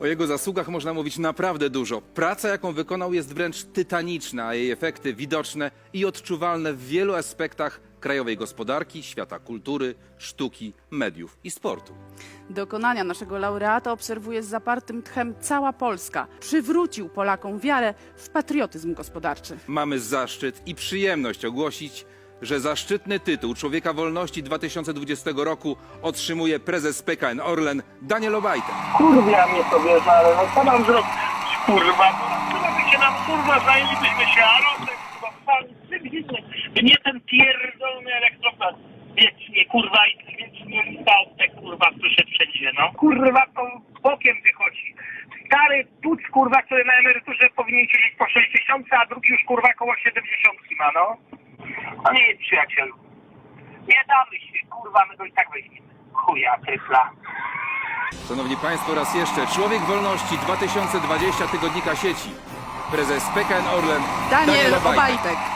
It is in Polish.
O jego zasługach można mówić naprawdę dużo. Praca, jaką wykonał, jest wręcz tytaniczna, a jej efekty widoczne i odczuwalne w wielu aspektach krajowej gospodarki, świata kultury, sztuki, mediów i sportu. Dokonania naszego laureata obserwuje z zapartym tchem cała Polska. Przywrócił Polakom wiarę w patriotyzm gospodarczy. Mamy zaszczyt i przyjemność ogłosić, że zaszczytny tytuł Człowieka Wolności 2020 roku otrzymuje prezes PKN Orlen Daniel Obajtek. Kurwa mnie to wiesz, ale no co mam zrobić, kurwa, co by się nam kurwa zajęlibyśmy się, a Rosek, kurwa, pan, czym innym, nie ten pierdolony elektrofan, wiecznie, kurwa, i wiecznie stał te kurwa, przyszedł wszędzie, no. Kurwa, to bokiem wychodzi. Stary puc, kurwa, który na emeryturze powinien siedzieć po 60, a drugi już, kurwa, koło 70 ma, no. No nie jest przyjacielu. Nie damy się, kurwa, my go i tak weźmiemy. Chuja, tryfla. Szanowni Państwo, raz jeszcze Człowiek Wolności 2020 Tygodnika Sieci. Prezes PKN Orlen Daniel Obajtek. Obajtek.